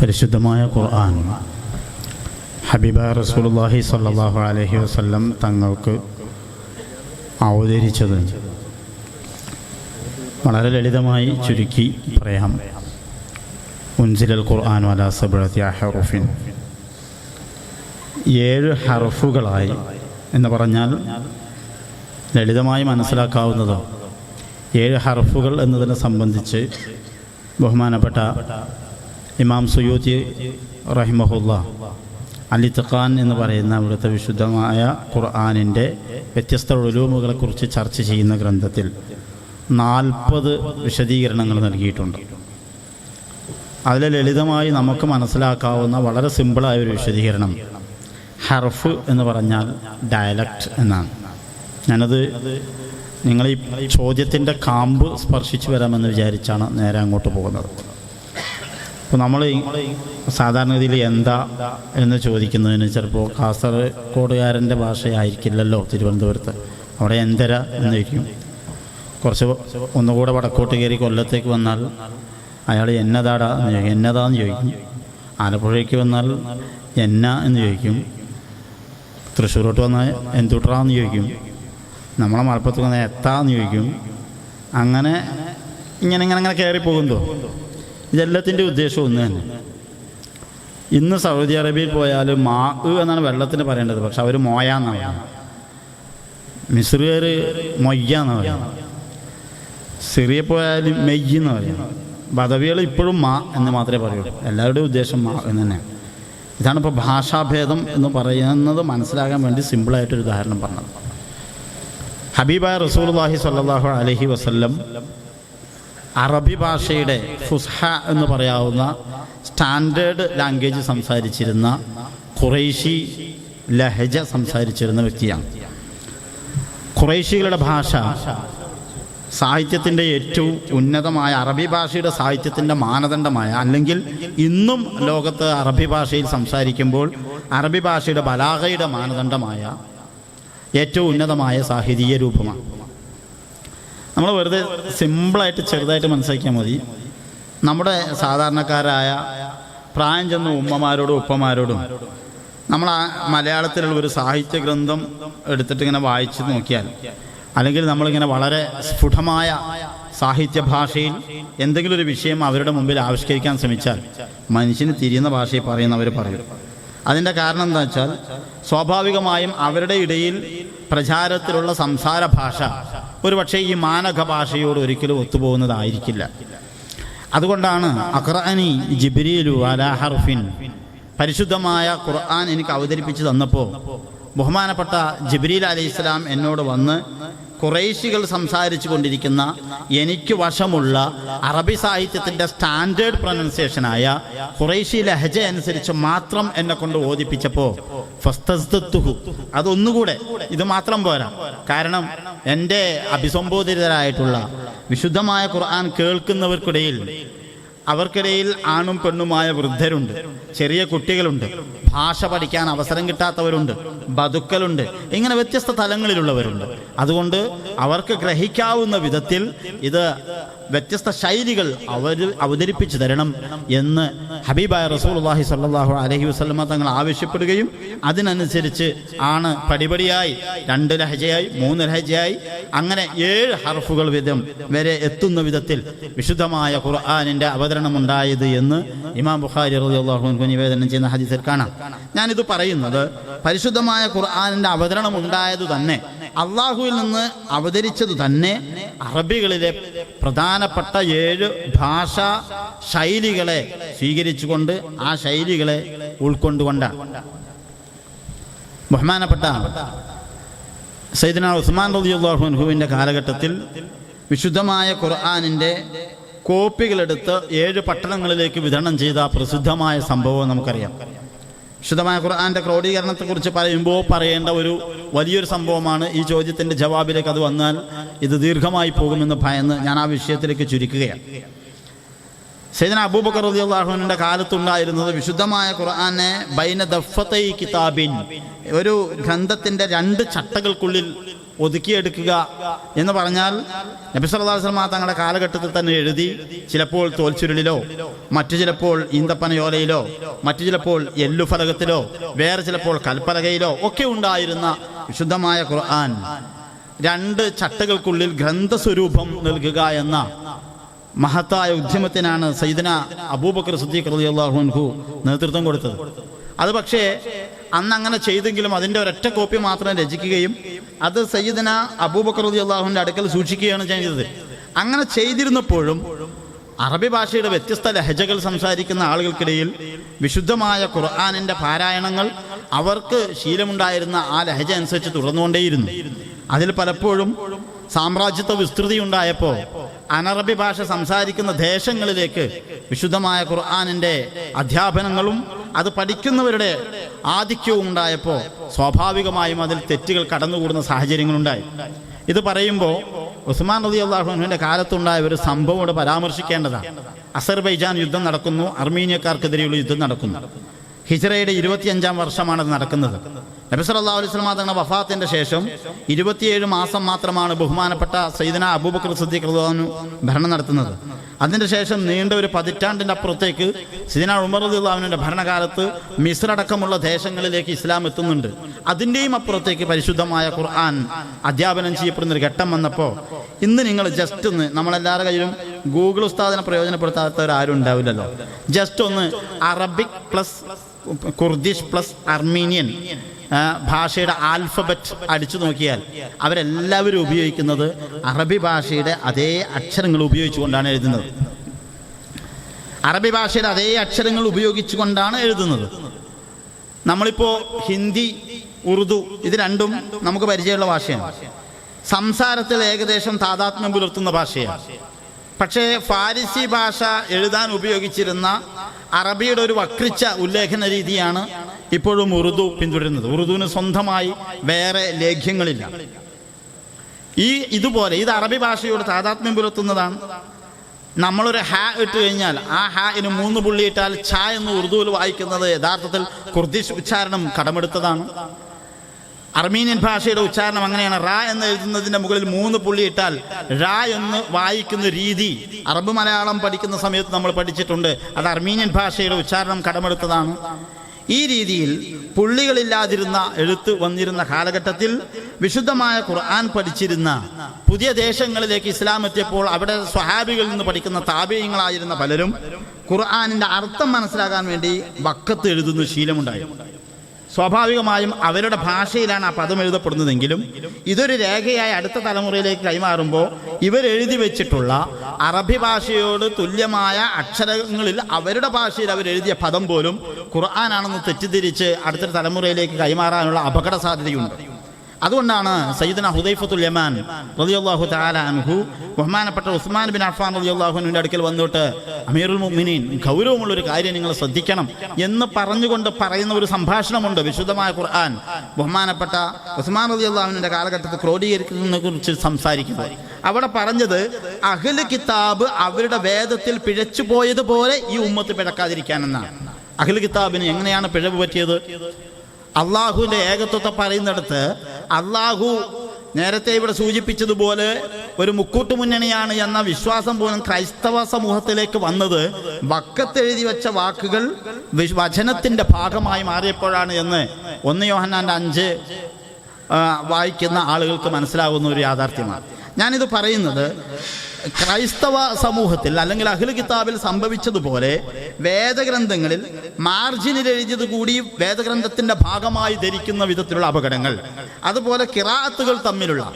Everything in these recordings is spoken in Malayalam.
പരിശുദ്ധമായ ഖുർആൻ. ഹബീബ റസൂലുള്ളാഹി സ്വല്ലല്ലാഹു അലൈഹി വസല്ലം തങ്ങൾക്ക് അവതരിച്ചത് വളരെ ലളിതമായി ചുരുക്കി പറയാം. ഉൻസിലൽ ഖുർആൻ വലാ സബ്രത്തി ഹറുഫിൻ. ഏഴ് ഹറഫുകളായി എന്ന് പറഞ്ഞാൽ ലളിതമായി മനസ്സിലാക്കാവുന്നതോ ഏഴ് ഹർഫുകൾ എന്നതിനെ സംബന്ധിച്ച് ബഹുമാനപ്പെട്ട ഇമാം സുയൂത്തി റഹിമഹുല്ല. അലി തഖാൻ എന്ന് പറയുന്ന അവിടുത്തെ വിശുദ്ധമായ ഖുർആാനിന്റെ വ്യത്യസ്ത ഒഴുമുകളെക്കുറിച്ച് ചർച്ച ചെയ്യുന്ന ഗ്രന്ഥത്തിൽ നാൽപ്പത് വിശദീകരണങ്ങൾ നൽകിയിട്ടുണ്ട്. അതിൽ ലളിതമായി നമുക്ക് മനസ്സിലാക്കാവുന്ന വളരെ സിമ്പിളായ ഒരു വിശദീകരണം. ഹർഫ് എന്ന് പറഞ്ഞാൽ ഡയലക്റ്റ് എന്നാണ്. ഞാനത് നിങ്ങൾ ഈ ചോദ്യത്തിന്റെ കാമ്പ് സ്പർശിച്ചു വരാമെന്ന് വിചാരിച്ചാണ് നേരെ അങ്ങോട്ട് പോകുന്നത്. അപ്പോൾ നമ്മൾ സാധാരണഗതിയിൽ എന്താ എന്ന് ചോദിക്കുന്നതിന് ചിലപ്പോൾ കാസർഗോഡുകാരന്റെ ഭാഷയായിരിക്കില്ലല്ലോ തിരുവനന്തപുരത്ത്. അവിടെ എന്തര എന്ന് ചോദിക്കും. കുറച്ച് ഒന്നുകൂടെ വടക്കോട്ട് കയറി കൊല്ലത്തേക്ക് വന്നാൽ അയാൾ എന്നതാടാ എന്ന് ചോദിക്കും. എന്നതാന്ന് ചോദിക്കും. ആലപ്പുഴയ്ക്ക് വന്നാൽ എന്ന എന്ന് ചോദിക്കും. തൃശ്ശൂരോട്ട് വന്നാൽ എന്തുട്രാന്ന് ചോദിക്കും. നമ്മളെ മലപ്പുറത്ത് വന്നാൽ എത്താന്ന് ചോദിക്കും. അങ്ങനെ ഇങ്ങനെ ഇങ്ങനെ ഇങ്ങനെ കയറി ഇതെല്ലാത്തിന്റെ ഉദ്ദേശം ഒന്ന് തന്നെ. ഇന്ന് സൗദി അറേബ്യയിൽ പോയാൽ മാ എന്നാണ് വെള്ളത്തിന് പറയേണ്ടത്. പക്ഷെ അവർ മോയ എന്നാണ് പറയുന്നത്. മിസ്രുകാർ മൊയ്യ എന്ന് പറയും സിറിയ പോയാൽ മെയ്യ് എന്ന് പറയും ബദവികൾ ഇപ്പോഴും മാ എന്ന് മാത്രമേ പറയുള്ളൂ എല്ലാവരുടെയും ഉദ്ദേശം മാ എന്ന് തന്നെ. ഇതാണ് ഇപ്പോൾ ഭാഷാഭേദം എന്ന് പറയുന്നത് മനസ്സിലാകാൻ വേണ്ടി സിമ്പിളായിട്ടൊരു ഉദാഹരണം പറഞ്ഞത്. ഹബീബായ റസൂൽ വാഹി സല്ലാഹു അലഹി വസല്ലം അറബി ഭാഷയുടെ ഫുസ്ഹ എന്ന് പറയാവുന്ന സ്റ്റാൻഡേർഡ് ലാംഗ്വേജ് സംസാരിച്ചിരുന്ന ഖുറൈശി ലഹജ സംസാരിച്ചിരുന്ന വ്യക്തിയാണ്. ഖുറൈശികളുടെ ഭാഷ സാഹിത്യത്തിന്റെ ഏറ്റവും ഉന്നതമായ അറബി ഭാഷയുടെ സാഹിത്യത്തിന്റെ മാനദണ്ഡമായ അല്ലെങ്കിൽ ഇന്നും ലോകത്ത് അറബി ഭാഷയിൽ സംസാരിക്കുമ്പോൾ അറബി ഭാഷയുടെ ബലാഹയുടെ മാനദണ്ഡമായ ഏറ്റവും ഉന്നതമായ സാഹിതീയ രൂപമാണ്. നമ്മൾ വെറുതെ സിമ്പിളായിട്ട് ചെറുതായിട്ട് മനസ്സിലാക്കിയാൽ മതി. നമ്മുടെ സാധാരണക്കാരായ പ്രായം ചെന്ന ഉമ്മമാരോടും ഉപ്പമാരോടും നമ്മൾ ആ മലയാളത്തിലുള്ള ഒരു സാഹിത്യ ഗ്രന്ഥം എടുത്തിട്ട് ഇങ്ങനെ വായിച്ച് നോക്കിയാൽ അല്ലെങ്കിൽ നമ്മളിങ്ങനെ വളരെ സ്ഫുടമായ സാഹിത്യ ഭാഷയിൽ എന്തെങ്കിലും ഒരു വിഷയം അവരുടെ മുമ്പിൽ ആവിഷ്കരിക്കാൻ ശ്രമിച്ചാൽ മനുഷ്യന് തിരിയുന്ന ഭാഷയിൽ പറയുന്നവർ പറയും. അതിന്റെ കാരണം എന്താ വെച്ചാൽ സ്വാഭാവികമായും അവരുടെ ഇടയിൽ പ്രചാരത്തിലുള്ള സംസാര ഭാഷ ഒരുപക്ഷെ ഈ മാനക ഭാഷയോട് ഒരിക്കലും ഒത്തുപോകുന്നതായിരിക്കില്ല. അതുകൊണ്ടാണ് അഖ്റാനി ജിബ്രീലു അലാ ഹർഫിൻ പരിശുദ്ധമായ ഖുർആൻ എനിക്ക് അവതരിപ്പിച്ചു തന്നപ്പോൾ ബഹുമാനപ്പെട്ട ജിബ്രീൽ അലൈഹിസ്സലാം എന്നോട് വന്ന് കുറേശികൾ സംസാരിച്ചു കൊണ്ടിരിക്കുന്ന എനിക്ക് വശമുള്ള അറബി സാഹിത്യത്തിന്റെ സ്റ്റാൻഡേർഡ് പ്രൊനൗൺസിയേഷനായ ഖുറൈശി ലഹജ അനുസരിച്ച് മാത്രം എന്നെ കൊണ്ട് ഓദിപ്പിച്ചപ്പോൾ ഫസ്തസ്തുഹു അതൊന്നുകൂടെ ഇത് മാത്രം പോരാ. കാരണം എന്റെ അഭിസംബോധിതരായിട്ടുള്ള വിശുദ്ധമായ ഖുർആൻ കേൾക്കുന്നവർക്കിടയിൽ അവർക്കിടയിൽ ആണും പെണ്ണുമായ വൃദ്ധരുണ്ട് ചെറിയ കുട്ടികളുണ്ട് ഭാഷ പഠിക്കാൻ അവസരം കിട്ടാത്തവരുണ്ട് ബതുക്കലുണ്ട് ഇങ്ങനെ വ്യത്യസ്ത തലങ്ങളിലുള്ളവരുണ്ട്. അതുകൊണ്ട് അവർക്ക് ഗ്രഹിക്കാവുന്ന വിധത്തിൽ ഇത് വ്യത്യസ്ത ശൈലികൾ അവർ അവതരിപ്പിച്ചു തരണം എന്ന് ഹബീബായ റസൂൽഹി സല്ലാഹു അലഹി വസ്ലമ തങ്ങൾ ആവശ്യപ്പെടുകയും അതിനനുസരിച്ച് ആണ് പടിപടിയായി രണ്ട് ലഹജയായി മൂന്ന് ലഹജയായി അങ്ങനെ ഏഴ് ഹർഫുകൾ വിധം വരെ എത്തുന്ന വിധത്തിൽ വിശുദ്ധമായ ഖുർആാനിന്റെ അവതരണം ഉണ്ടായത് എന്ന് ഇമാം ബുഖാരി റളിയല്ലാഹു നിവേദനം ചെയ്യുന്ന ഹദീസിൽ കാണാം. ഞാനിത് പറയുന്നത് പരിശുദ്ധമായ ഖുർആാനിന്റെ അവതരണം ഉണ്ടായത് തന്നെ അള്ളാഹുവിൽ നിന്ന് അവതരിച്ചത് തന്നെ അറബികളിലെ പ്രധാനപ്പെട്ട ഏഴ് ഭാഷാ ശൈലികളെ സ്വീകരിച്ചുകൊണ്ട് ആ ശൈലികളെ ഉൾക്കൊണ്ടുകൊണ്ടാണ് ബഹുമാനപ്പെട്ട സൈദന ഉസ്മാൻ റളിയല്ലാഹുവിന്റെ കാലഘട്ടത്തിൽ വിശുദ്ധമായ ഖുർആാനിന്റെ കോപ്പികളെടുത്ത് ഏഴ് പട്ടണങ്ങളിലേക്ക് വിതരണം ചെയ്ത പ്രസിദ്ധമായ സംഭവം നമുക്കറിയാം. വിശുദ്ധമായ ഖുർആാന്റെ ക്രോഡീകരണത്തെക്കുറിച്ച് പറയുമ്പോൾ പറയേണ്ട ഒരു വലിയൊരു സംഭവമാണ് ഈ ചോദ്യത്തിന്റെ ജവാബിലേക്ക് അത് വന്നാൽ ഇത് ദീർഘമായി പോകുമെന്ന് ഭയന്ന് ഞാൻ ആ വിഷയത്തിലേക്ക് ചുരുക്കുകയാണ്. സൈദന അബൂബക്കർ റളിയല്ലാഹുവിന്റെ കാലത്തുണ്ടായിരുന്നത് വിശുദ്ധമായ ഖുർആനെ ബൈന ദഫത്തൈ കിതാബിൻ. ഒരു ഗ്രന്ഥത്തിന്റെ രണ്ട് ചട്ടകൾക്കുള്ളിൽ ഒതുക്കിയെടുക്കുക എന്ന് പറഞ്ഞാൽ നബി സല്ലല്ലാഹു അലൈഹി തങ്ങളുടെ കാലഘട്ടത്തിൽ തന്നെ എഴുതി ചിലപ്പോൾ തോൽച്ചുരുളിലോ മറ്റു ചിലപ്പോൾ ഈന്തപ്പനയോലയിലോ മറ്റു ചിലപ്പോൾ എല്ലുഫലകത്തിലോ വേറെ ചിലപ്പോൾ കൽപ്പലകയിലോ ഒക്കെ ഉണ്ടായിരുന്ന വിശുദ്ധമായ ഖുർആൻ. രണ്ട് ചട്ടകൾക്കുള്ളിൽ ഗ്രന്ഥസ്വരൂപം നൽകുക എന്ന മഹത്തായ ഉദ്യമത്തിനാണ് സൈദന അബൂബക്കർ സിദ്ദീഖ് റളിയല്ലാഹു അൻഹു നേതൃത്വം കൊടുത്തത്. അത് പക്ഷേ അന്ന് അങ്ങനെ ചെയ്തെങ്കിലും അതിന്റെ ഒരൊറ്റ കോപ്പി മാത്രം രചിക്കുകയും അത് സയ്യിദന അബൂബക്കർ അള്ളാഹുവിന്റെ അടുക്കൽ സൂക്ഷിക്കുകയാണ് ചെയ്തത്. അങ്ങനെ ചെയ്തിരുന്നപ്പോഴും അറബി ഭാഷയുടെ വ്യത്യസ്ത ലഹജകൾ സംസാരിക്കുന്ന ആളുകൾക്കിടയിൽ വിശുദ്ധമായ ഖുർആാനിന്റെ പാരായണങ്ങൾ അവർക്ക് ശീലമുണ്ടായിരുന്ന ആ ലഹജ അനുസരിച്ച് തുടർന്നുകൊണ്ടേയിരുന്നു. അതിൽ പലപ്പോഴും സാമ്രാജ്യത്വ വിസ്തൃതി ഉണ്ടായപ്പോൾ അനറബി ഭാഷ സംസാരിക്കുന്ന ദേശങ്ങളിലേക്ക് വിശുദ്ധമായ ഖുർആാനിന്റെ അധ്യാപനങ്ങളും അത് പഠിക്കുന്നവരുടെ ആധിക്യവും ഉണ്ടായപ്പോൾ സ്വാഭാവികമായും അതിൽ തെറ്റുകൾ കടന്നുകൂടുന്ന സാഹചര്യങ്ങളുണ്ടായി. ഇത് പറയുമ്പോൾ ഉസ്മാൻ റതി അള്ളാഹുവിന്റെ കാലത്തുണ്ടായ ഒരു സംഭവം ഇവിടെ പരാമർശിക്കേണ്ടതാണ്. അസർബൈജാൻ യുദ്ധം നടക്കുന്നു അർമീനിയക്കാർക്കെതിരെയുള്ള യുദ്ധം നടക്കുന്നു. ഹിജറയുടെ ഇരുപത്തിയഞ്ചാം വർഷമാണ് അത് നടക്കുന്നത്. നബി സല്ലല്ലാഹു അലൈഹി വസല്ലം തങ്ങളുടെ വഫാത്തിന്റെ ശേഷം ഇരുപത്തിയേഴ് മാസം മാത്രമാണ് ബഹുമാനപ്പെട്ട സയ്യിദന അബൂബക്കർ സിദ്ദീഖ് അൻഹു ഭരണം നടത്തുന്നത്. അതിന്റെ ശേഷം നീണ്ട ഒരു പതിറ്റാണ്ടിന്റെ അപ്പുറത്തേക്ക് സീന ഉമർ റളിയല്ലാഹുവിന്റെ ഭരണകാലത്ത് മിസ്ർ അടക്കമുള്ള ദേശങ്ങളിലേക്ക് ഇസ്ലാം എത്തുന്നുണ്ട്. അതിന്റെയും അപ്പുറത്തേക്ക് പരിശുദ്ധമായ ഖുർആൻ അധ്യാപനം ചെയ്യപ്പെടുന്ന ഒരു ഘട്ടം വന്നപ്പോൾ ഇന്ന് നിങ്ങൾ ജസ്റ്റ് ഒന്ന് നമ്മളെല്ലാവരുടെ കയ്യിലും ഗൂഗിൾ ഉസ്താദിനെ പ്രയോജനപ്പെടുത്താത്തവരാരും ഉണ്ടാവില്ലല്ലോ. ജസ്റ്റ് ഒന്ന് Arabic plus Kurdish plus Armenian ഭാഷയുടെ ആൽഫബറ്റ് അടിച്ചു നോക്കിയാൽ അവരെല്ലാവരും ഉപയോഗിക്കുന്നത് അറബി ഭാഷയുടെ അതേ അക്ഷരങ്ങൾ ഉപയോഗിച്ചുകൊണ്ടാണ് എഴുതുന്നത്. അറബി ഭാഷയുടെ അതേ അക്ഷരങ്ങൾ ഉപയോഗിച്ചുകൊണ്ടാണ് എഴുതുന്നത്. നമ്മളിപ്പോൾ ഹിന്ദി ഉറുദു ഇത് രണ്ടും നമുക്ക് പരിചയമുള്ള ഭാഷയാണ്. സംസാരത്തിൽ ഏകദേശം താതാത്മ്യം പുലർത്തുന്ന ഭാഷയാണ്. പക്ഷേ ഫാരിസി ഭാഷ എഴുതാൻ ഉപയോഗിച്ചിരുന്ന അറബിയുടെ ഒരു വക്രിച്ച ഉല്ലേഖന രീതിയാണ് ഇപ്പോഴും ഉറുദു പിന്തുടരുന്നത്. ഉറുദുവിന് സ്വന്തമായി വേറെ ലേഖ്യങ്ങളില്ല. ഈ ഇതുപോലെ ഇത് അറബി ഭാഷയോട് താതാത്മ്യം പുലർത്തുന്നതാണ്. നമ്മളൊരു ഹാ ഇട്ട് കഴിഞ്ഞാൽ ആ ഹാന് മൂന്ന് പുള്ളി ഇട്ടാൽ ഛ എന്ന് ഉറുദുവിൽ വായിക്കുന്നത് യഥാർത്ഥത്തിൽ കുർദിഷ് ഉച്ചാരണം കടമെടുത്തതാണ്. അർമീനിയൻ ഭാഷയുടെ ഉച്ചാരണം അങ്ങനെയാണ്. റാ എന്ന് എഴുതുന്നതിന്റെ മുകളിൽ മൂന്ന് പുള്ളി ഇട്ടാൽ റാ എന്ന് വായിക്കുന്ന രീതി അറബ് മലയാളം പഠിക്കുന്ന സമയത്ത് നമ്മൾ പഠിച്ചിട്ടുണ്ട്. അത് അർമീനിയൻ ഭാഷയുടെ ഉച്ചാരണം കടമെടുത്തതാണ്. ഈ രീതിയിൽ പുള്ളികളില്ലാതിരുന്ന എഴുത്ത് വന്നിരുന്ന കാലഘട്ടത്തിൽ വിശുദ്ധമായ ഖുർആൻ പഠിച്ചിരുന്ന പുതിയ ദേശങ്ങളിലേക്ക് ഇസ്ലാം എത്തിയപ്പോൾ അവിടെ സ്വഹാബികളിൽ നിന്ന് പഠിക്കുന്ന താപീയങ്ങളായിരുന്ന പലരും ഖുർആാനിന്റെ അർത്ഥം മനസ്സിലാക്കാൻ വേണ്ടി വക്കത്ത് എഴുതുന്ന ശീലമുണ്ടായി. സ്വാഭാവികമായും അവരുടെ ഭാഷയിലാണ് ആ പദം എഴുതപ്പെടുന്നതെങ്കിലും ഇതൊരു രേഖയായി അടുത്ത തലമുറയിലേക്ക് കൈമാറുമ്പോൾ ഇവരെഴുതി വെച്ചിട്ടുള്ള അറബി ഭാഷയോട് തുല്യമായ അക്ഷരങ്ങളിൽ അവരുടെ ഭാഷയിൽ അവരെഴുതിയ പദം പോലും ഖുർആനാണെന്ന് തെറ്റിദ്ധരിച്ച് അടുത്ത തലമുറയിലേക്ക് കൈമാറാനുള്ള അപകട സാധ്യതയുണ്ട്. അതുകൊണ്ടാണ് സയ്യിദന ഹുദൈഫത്തുൽ യമാൻ റളിയല്ലാഹു തആല അൻഹു ബഹുമാനപ്പെട്ട ഉസ്മാൻ ബിൻ അഫ്ഫാൻ റളിയല്ലാഹുവിന്റെ അടുക്കൽ വന്നിട്ട് അമീറുൽ മുഅ്മിനീൻ ഗൗരവമുള്ള ഒരു കാര്യം നിങ്ങൾ ശ്രദ്ധിക്കണം എന്ന് പറഞ്ഞുകൊണ്ട് പറയുന്ന ഒരു സംഭാഷണമുണ്ട് വിശുദ്ധമായ ഖുർആൻ. ബഹുമാനപ്പെട്ട ഉസ്മാൻ റളിയല്ലാഹുവിന്റെ കാലഘട്ടത്തിൽ ക്രോഡീകരിക്കുന്നതിനെ കുറിച്ച് സംസാരിക്കുന്നത് അവിടെ പറഞ്ഞത് അഖിൽ കിതാബ് അവരുടെ വേദത്തിൽ പിഴച്ചു പോയതുപോലെ ഈ ഉമ്മത്ത് പിഴക്കാതിരിക്കാനെന്നാണ്. അഖിൽ കിതാബിന് എങ്ങനെയാണ് പിഴവ് പറ്റിയത്? അള്ളാഹുവിന്റെ ഏകത്വത്തെ പറയുന്നിടത്ത് അള്ളാഹു നേരത്തെ ഇവിടെ സൂചിപ്പിച്ചതുപോലെ ഒരു മുക്കൂട്ട് മുന്നണിയാണ് എന്ന വിശ്വാസം പോലും ക്രൈസ്തവ സമൂഹത്തിലേക്ക് വന്നത്. വക്കത്തെഴുതി വെച്ച വാക്കുകൾ വചനത്തിന്റെ ഭാഗമായി മാറിയപ്പോഴാണ് എന്ന് ഒന്ന് യോഹന്നാന്റെ അഞ്ച് വായിക്കുന്ന ആളുകൾക്ക് മനസ്സിലാകുന്ന ഒരു യാഥാർത്ഥ്യമാണ്. ഞാനിത് പറയുന്നത് ക്രൈസ്തവ സമൂഹത്തിൽ അല്ലെങ്കിൽ അഖിൽ കിതാബിൽ സംഭവിച്ചതുപോലെ വേദഗ്രന്ഥങ്ങളിൽ മാർജിനിൽ എഴുതിയത് കൂടി വേദഗ്രന്ഥത്തിന്റെ ഭാഗമായി ധരിക്കുന്ന വിധത്തിലുള്ള അപകടങ്ങൾ. അതുപോലെ കിറാത്തുകൾ തമ്മിലുള്ള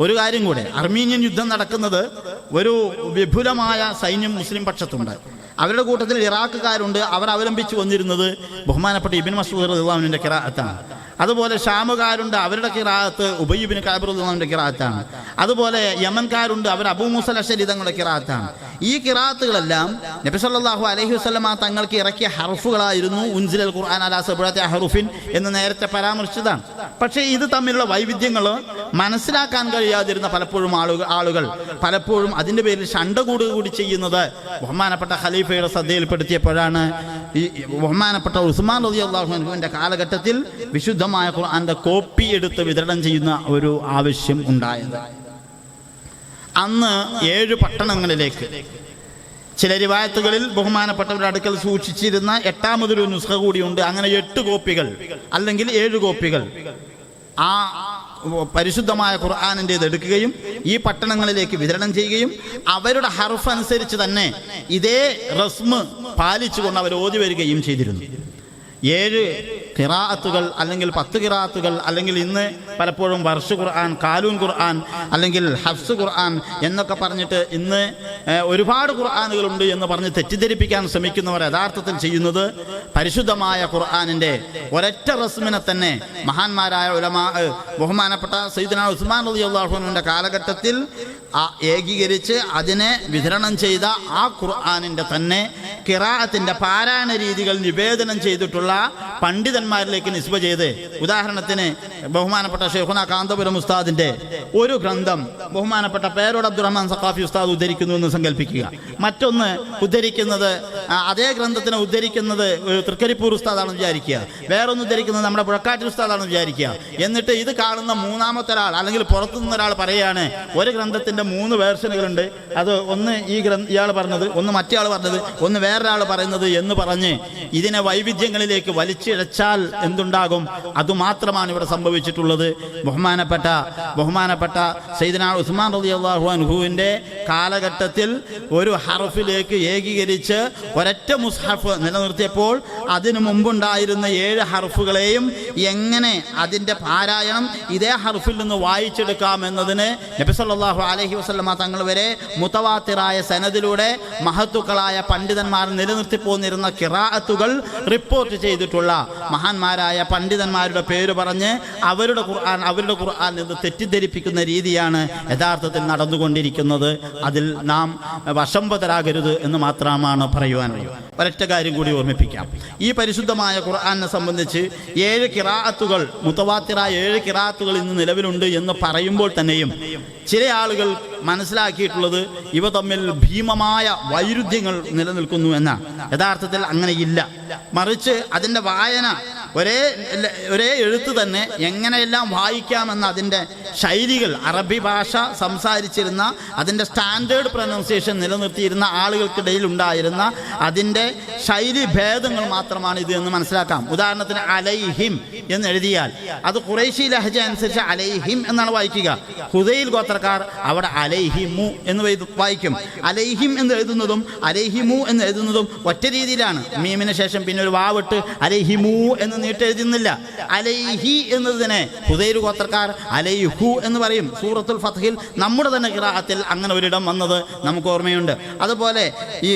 ഒരു കാര്യം കൂടെ. അർമീനിയൻ യുദ്ധം നടക്കുന്നത് ഒരു വിപുലമായ സൈന്യം മുസ്ലിം പക്ഷത്തുണ്ട്. അവരുടെ കൂട്ടത്തിൽ ഇറാഖുകാരുണ്ട്. അവർ അവലംബിച്ചു വന്നിരുന്നത് ബഹുമാനപ്പെട്ട ഇബിൻ മസൂദ് റഹ്ലാമിന്റെ കിറാത്താണ്. അതുപോലെ ഷാമുകാരുണ്ട്. അവരുടെ കിറാത്ത് ഉബയ്യബിന് കാബിറുദ്ദാമിന്റെ കിറാത്താണ്. അതുപോലെ യമൻകാരുണ്ട് അവർ അബൂ മുസൽ അഷരി തങ്ങളുടെ കിറാത്താണ്. ഈ കിറാത്തുകളെല്ലാം നബി സല്ലല്ലാഹു അലൈഹി വസല്ലമ തങ്ങൾക്ക് ഇറക്കിയ ഹർഫുകളായിരുന്നു ഉൻസിലൽ ഖുർആൻ അലാ സബ്അത്തി അഹ്റുഫിൻ എന്ന് നേരത്തെ പരാമർശിച്ചതാണ്. പക്ഷേ ഇത് തമ്മിലുള്ള വൈവിധ്യങ്ങൾ മനസ്സിലാക്കാൻ കഴിയാതിരുന്ന പലപ്പോഴും ആളുകൾ ആളുകൾ പലപ്പോഴും അതിന്റെ പേരിൽ ഷണ്ട കൂടുക കൂടി ചെയ്യുന്നത് ബഹുമാനപ്പെട്ട ഖലീഫയുടെ ശ്രദ്ധയിൽപ്പെടുത്തിയപ്പോഴാണ്. ഈ ബഹുമാനപ്പെട്ട ഉസ്മാൻ റതി കാലഘട്ടത്തിൽ വിശുദ്ധമായ ഖുർആന്റെ കോപ്പി എടുത്ത് വിതരണം ചെയ്യുന്ന ഒരു ആവശ്യം ഉണ്ടായത്. അന്ന് ഏഴ് പട്ടണങ്ങളിലേക്ക്. ചില റിവായത്തുകളിൽ ബഹുമാനപ്പെട്ടവരുടെ അടുക്കൽ സൂക്ഷിച്ചിരുന്ന എട്ടാമതൊരു നുസ്ഖ കൂടിയുണ്ട്. അങ്ങനെ എട്ട് കോപ്പികൾ അല്ലെങ്കിൽ ഏഴ് കോപ്പികൾ ആ പരിശുദ്ധമായ ഖുർആാനിന്റെ എടുക്കുകയും ഈ പട്ടണങ്ങളിലേക്ക് വിതരണം ചെയ്യുകയും അവരുടെ ഹർഫ് അനുസരിച്ച് തന്നെ ഇതേ റസ്മ് പാലിച്ചുകൊണ്ട് അവർ ഓതി വരികയും ചെയ്തിരുന്നു. ഏഴ് കിറാത്തുകൾ അല്ലെങ്കിൽ പത്ത് കിറാത്തുകൾ അല്ലെങ്കിൽ ഇന്ന് പലപ്പോഴും വർഷ ഖുർആൻ കാലൂൻ ഖുർആൻ അല്ലെങ്കിൽ ഹഫ്സ് ഖുർആൻ എന്നൊക്കെ പറഞ്ഞിട്ട് ഇന്ന് ഒരുപാട് ഖുർആാനുകളുണ്ട് എന്ന് പറഞ്ഞ് തെറ്റിദ്ധരിപ്പിക്കാൻ ശ്രമിക്കുന്നവർ യഥാർത്ഥത്തിൽ ചെയ്യുന്നത് പരിശുദ്ധമായ ഖുർആാനിന്റെ ഒരൊറ്റ റസ്മിനെ തന്നെ മഹാന്മാരായ ഉലമാ ബഹുമാനപ്പെട്ട സൈദന ഉസ്മാൻ റതി അള്ളാഹുവിന്റെ കാലഘട്ടത്തിൽ ഏകീകരിച്ച് അതിനെ വിതരണം ചെയ്ത ആ ഖുർആാനിന്റെ തന്നെ കിറാത്തിന്റെ പാരായണ രീതികൾ നിവേദനം ചെയ്തിട്ടുള്ള പണ്ഡിതന്മാരിലേക്ക് നിസ്ബ ചെയ്ത് ഉദാഹരണത്തിന് ബഹുമാനപ്പെട്ട ഷെയ്ഖുന കാന്തപുരം ഉസ്താദിന്റെ ഒരു ഗ്രന്ഥം ബഹുമാനപ്പെട്ട പേരോട് അബ്ദുറഹ്മാൻ സഖാഫി ഉസ്താദ് ഉദ്ധരിക്കുന്നു എന്ന് സങ്കല്പിക്കുക മറ്റൊന്ന് ഉദ്ധരിക്കുന്നത് അതേ ഗ്രന്ഥത്തിനെ ഉദ്ധരിക്കുന്നത് തൃക്കരിപ്പൂർ ഉസ്താദാണെന്ന് വിചാരിക്കുക. വേറൊന്ന് ഉദ്ധരിക്കുന്നത് നമ്മുടെ പുഴക്കാറ്റ് ഉസ്താദാണെന്ന് വിചാരിക്കുക. എന്നിട്ട് ഇത് കാണുന്ന മൂന്നാമത്തെ ഒരാൾ അല്ലെങ്കിൽ പുറത്തു നിന്നൊരാൾ പറയുകയാണ് ഒരു ഗ്രന്ഥത്തിന്റെ മൂന്ന് വേർഷനുകളുണ്ട്. അത് ഒന്ന് ഈ ഗ്രന്ഥ ഇയാൾ പറഞ്ഞത് ഒന്ന് മറ്റേ ആൾ പറഞ്ഞത് ഒന്ന് വേറൊരാൾ പറയുന്നത് എന്ന് പറഞ്ഞ് ഇതിനെ വൈവിധ്യങ്ങളിലേക്ക് വലിച്ചിഴച്ചാൽ എന്തുണ്ടാകും? അതുമാത്രമാണ് ഇവിടെ സംഭവിച്ചിട്ടുള്ളത്. ബഹുമാനപ്പെട്ട ബഹുമാനപ്പെട്ട സൈദന ഉസ്മാൻ റബി അള്ളാഹു അനുഹുവിന്റെ കാലഘട്ടത്തിൽ ഒരു ഹറഫിലേക്ക് ഏകീകരിച്ച് ഒരൊറ്റ മുസ്ഹഫ് നിലനിർത്തിയപ്പോൾ അതിനു മുമ്പുണ്ടായിരുന്ന ഏഴ് ഹർഫുകളെയും എങ്ങനെ അതിന്റെ പാരായണം ഇതേ ഹർഫിൽ നിന്ന് വായിച്ചെടുക്കാം എന്നതിന് നബി സല്ലല്ലാഹു അലൈഹി വസല്ലമ തങ്ങൾ വരെ മുത്തവാത്തിറായ സനദിലൂടെ മഹത്തുക്കളായ പണ്ഡിതന്മാർ നിലനിർത്തി പോന്നിരുന്ന കിറാഅത്തുകൾ റിപ്പോർട്ട് ചെയ്തിട്ടുള്ള മഹാന്മാരായ പണ്ഡിതന്മാരുടെ പേര് പറഞ്ഞ് അവരുടെ ഖുർആൻ അവരുടെ ഖുർആൻ നിന്ന് തെറ്റിദ്ധരിപ്പിക്കുന്ന രീതിയാണ് യഥാർത്ഥത്തിൽ നടന്നുകൊണ്ടിരിക്കുന്നത്. അതിൽ നാം വശംബതരാകരുത് എന്ന് മാത്രമാണ് പറയുവാനുള്ളത് ഒരൊറ്റ കാര്യം കൂടി ഓർമ്മിപ്പിക്കാം. ഈ പരിശുദ്ധമായ ഖുർആാനെ സംബന്ധിച്ച് ഏഴ് കിറാത്തുകൾ മുത്തവാത്തിറായ ഏഴ് കിറാത്തുകൾ ഇന്ന് നിലവിലുണ്ട് എന്ന് പറയുമ്പോൾ തന്നെയും ചില ആളുകൾ മനസ്സിലാക്കിയിട്ടുള്ളത് ഇവ തമ്മിൽ ഭീമമായ വൈരുദ്ധ്യങ്ങൾ നിലനിൽക്കുന്നു എന്നാണ്. യഥാർത്ഥത്തിൽ അങ്ങനെയില്ല. മറിച്ച് അതിന്റെ വായന ഒരേ ഒരേ എഴുത്ത് തന്നെ എങ്ങനെയെല്ലാം വായിക്കാമെന്ന അതിന്റെ ശൈലികൾ അറബി ഭാഷ സംസാരിച്ചിരുന്ന അതിന്റെ സ്റ്റാൻഡേർഡ് പ്രൊനൗൺസിയേഷൻ നിലനിർത്തിയിരുന്ന ആളുകൾക്കിടയിൽ ഉണ്ടായിരുന്ന അതിന്റെ ശൈലി ഭേദങ്ങൾ മാത്രമാണ് ഇത് എന്ന് മനസ്സിലാക്കാം. ഉദാഹരണത്തിന് അലൈഹിം എന്ന് എഴുതിയാൽ അത് കുറേശി ലഹജ അനുസരിച്ച് അലൈഹിം എന്നാണ് വായിക്കുക. ഹുദയിൽ ഗോത്രക്കാർ അവിടെ അലൈഹിമു എന്ന് വായിക്കും. അലൈഹിം എന്ന് എഴുതുന്നതും അലൈഹിമു എന്ന് എഴുതുന്നതും ഒറ്റ രീതിയിലാണ്. മീമിന് ശേഷം പിന്നെ ഒരു വാവിട്ട് അലൈഹിമു എന്ന് നീട്ടെഴുതുന്നില്ല അലൈഹി എന്നതിനെ ഹുദൈർ ഗോത്രക്കാർ അലൈഹു എന്ന് പറയും. സൂറത്തുൽ ഫത്ഹിൽ നമ്മുടെ തന്നെ ഗ്രാഹത്തിൽ അങ്ങനെ ഒരിടം വന്നത് നമുക്ക് ഓർമ്മയുണ്ട്. അതുപോലെ ഈ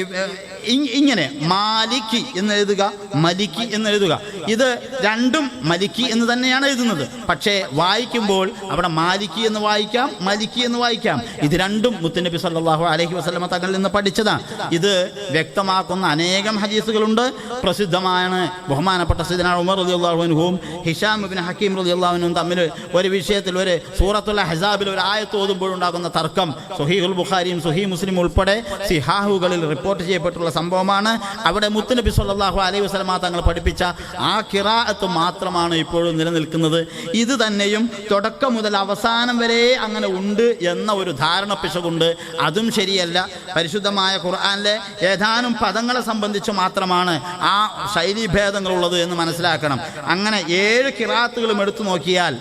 ഇങ്ങനെ മാലിക്കി എന്ന് എഴുതുക മലിക്കി എന്ന് എഴുതുക. ഇത് രണ്ടും മലിക്കി എന്ന് തന്നെയാണ് എഴുതുന്നത്. പക്ഷേ വായിക്കുമ്പോൾ അവിടെ മാലിക്കി എന്ന് വായിക്കാം മലിക്കി എന്ന് വായിക്കാം. ഇത് രണ്ടും മുത്തുനബി സല്ലാഹു അലഹി വസ്ലമ തങ്ങളിൽ നിന്ന് പഠിച്ചതാണ് ഇത് വ്യക്തമാക്കുന്ന അനേകം ഹദീസുകളുണ്ട്. പ്രസിദ്ധമാണ് ബഹുമാനപ്പെട്ട സൈദന ഉമർ റളിയല്ലാഹു അൻഹുവും ഹിഷാം ഇബ്നു ഹക്കീം റളിയല്ലാഹു അൻഹുവും തമ്മിൽ ഒരു വിഷയത്തിൽ ഒരു സൂറത്തുള്ള ഹിസാബിൽ ഒരു ആയത്ത് ഓതുമ്പോഴുണ്ടാകുന്ന തർക്കം സുഹീഹുൽ ബുഖാരിയും സുഹീ മുസ്ലിം ഉൾപ്പെടെ സിഹാഹുകളിൽ റിപ്പോർട്ട് ചെയ്യപ്പെട്ടുള്ള സംഭവമാണ്. അവിടെ മുത്തുനബി സല്ലാഹു അലൈഹി വസല്ലമ തങ്ങൾ പഠിപ്പിച്ച ആ കിറാഅത്ത് മാത്രമാണ് ഇപ്പോഴും നിലനിൽക്കുന്നത്. ഇത് തന്നെയും തുടക്കം മുതൽ അവസാനം വരെ അങ്ങനെ ഉണ്ട് എന്ന ഒരു ധാരണ പിശകുണ്ട്. അതും ശരിയല്ല. പരിശുദ്ധമായ ഖുർആാനിലെ ഏതാനും പദങ്ങളെ സംബന്ധിച്ച് മാത്രമാണ് ആ ശൈലീഭേദങ്ങളുള്ളത് എന്ന് മനസ്സിലാക്കണം. അങ്ങനെ ഏഴ് കിറാത്തുകളും എടുത്തു നോക്കിയാൽ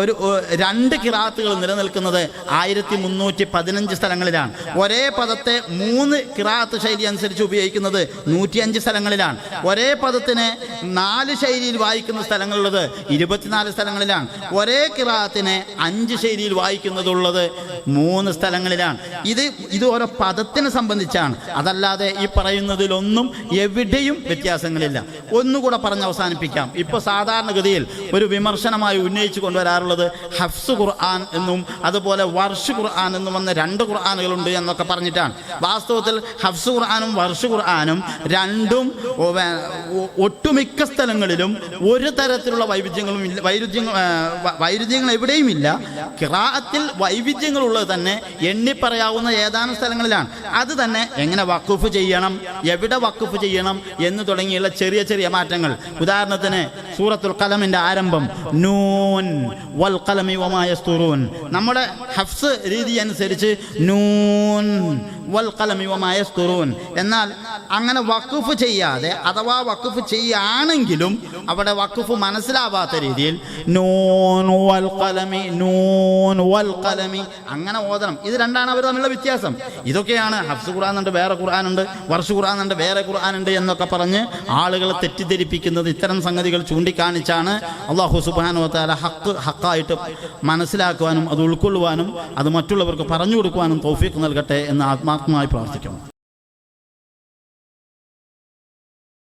ഒരു രണ്ട് കിറാത്തുകൾ നിലനിൽക്കുന്നത് ആയിരത്തി മുന്നൂറ്റി പതിനഞ്ച് സ്ഥലങ്ങളിലാണ്. ഒരേ പദത്തെ മൂന്ന് കിറാത്ത് ശൈലി അനുസരിച്ച് ഉപയോഗിക്കുന്നത് നൂറ്റിയഞ്ച് സ്ഥലങ്ങളിലാണ്. ഒരേ പദത്തിന് നാല് ശൈലിയിൽ വായിക്കുന്ന സ്ഥലങ്ങളുള്ളത് ഇരുപത്തിനാല് സ്ഥലങ്ങളിലാണ്. ഒരേ കിറാത്തിന് അഞ്ച് ശൈലിയിൽ വായിക്കുന്നതുള്ളത് മൂന്ന് സ്ഥലങ്ങളിലാണ്. ഇത് ഇത് ഓരോ പദത്തിനെ സംബന്ധിച്ചാണ്. അതല്ലാതെ ഈ പറയുന്നതിലൊന്നും എവിടെയും വ്യത്യാസങ്ങളില്ല. ഒന്നുകൂടെ പറഞ്ഞ് അവസാനിപ്പിക്കാം. ഇപ്പോൾ സാധാരണഗതിയിൽ ഒരു വിമർശനമായി ഉന്നയിച്ചു കൊണ്ടുവരാറുള്ളത് ഹഫ്സ് ഖുർആൻ എന്നും അതുപോലെ വർഷ് ഖുർആൻ എന്നും വന്ന രണ്ട് ഖുർആാനുകളുണ്ട് എന്നൊക്കെ പറഞ്ഞിട്ടാണ്. വാസ്തവത്തിൽ ഹഫ്സ് ഖുർആാനും വർഷ ഖുർആാനും രണ്ടും ഒട്ടുമിക്ക സ്ഥലങ്ങളിലും ഒരു തരത്തിലുള്ള വൈവിധ്യങ്ങളും ഇല്ല വൈരുദ്ധ്യങ്ങൾ വൈരുദ്ധ്യങ്ങൾ എവിടെയും ഇല്ല. കിറാത്തിൽ വൈവിധ്യങ്ങളുള്ളത് തന്നെ എണ്ണിപ്പറയാവുന്ന ഏതാനും സ്ഥലങ്ങളിലാണ്. അത് തന്നെ എങ്ങനെ വക്കുഫ് ചെയ്യണം എവിടെ വക്കുഫ് ചെയ്യണം എന്ന് തുടങ്ങിയുള്ള ചെറിയ ചെറിയ മാറ്റങ്ങൾ. ഉദാഹരണത്തിന് സൂറത്തുൽ കലമിന്റെ ആരംഭം നൂൻ വൽ കലമി വമായസ്തുറൂൻ നമ്മുടെ ഹഫ്സ് രീതി അനുസരിച്ച് നൂൻ വൽ കലമി എന്നാൽ അങ്ങനെ വക്കുഫ് ചെയ്യാതെ അഥവാ വക്കുഫ് ചെയ്യുകയാണെങ്കിലും അവിടെ വക്കുഫ് മനസ്സിലാവാത്ത രീതിയിൽ നൂൻ വൽ നൂൻ വൽ അങ്ങനെ ഓതണം. ഇത് രണ്ടാണ് അവർ തമ്മിലുള്ള വ്യത്യാസം. ഇതൊക്കെയാണ് ഹഫ്സ് ഖുർആൻ വേറെ ഖുർആൻ ഉണ്ട് വർഷ ഖുർആൻ വേറെ ഖുർആൻ ഉണ്ട് എന്നൊക്കെ പറഞ്ഞ് ആളുകളെ തെറ്റിദ്ധരിപ്പിക്കുന്നത് ഇത്തരം സംഗതികൾ ചൂണ്ടിക്കാണിച്ചാണ് അള്ളാഹു സുബാനുവത്താല ഹക്ക് ഹക്കായിട്ട് മനസ്സിലാക്കുവാനും അത് ഉൾക്കൊള്ളുവാനും അത് മറ്റുള്ളവർക്ക് പറഞ്ഞു കൊടുക്കുവാനും തൗഫീഖ് നൽകട്ടെ എന്ന് ആത്മാർത്ഥമായി പ്രാർത്ഥിക്കുന്നു.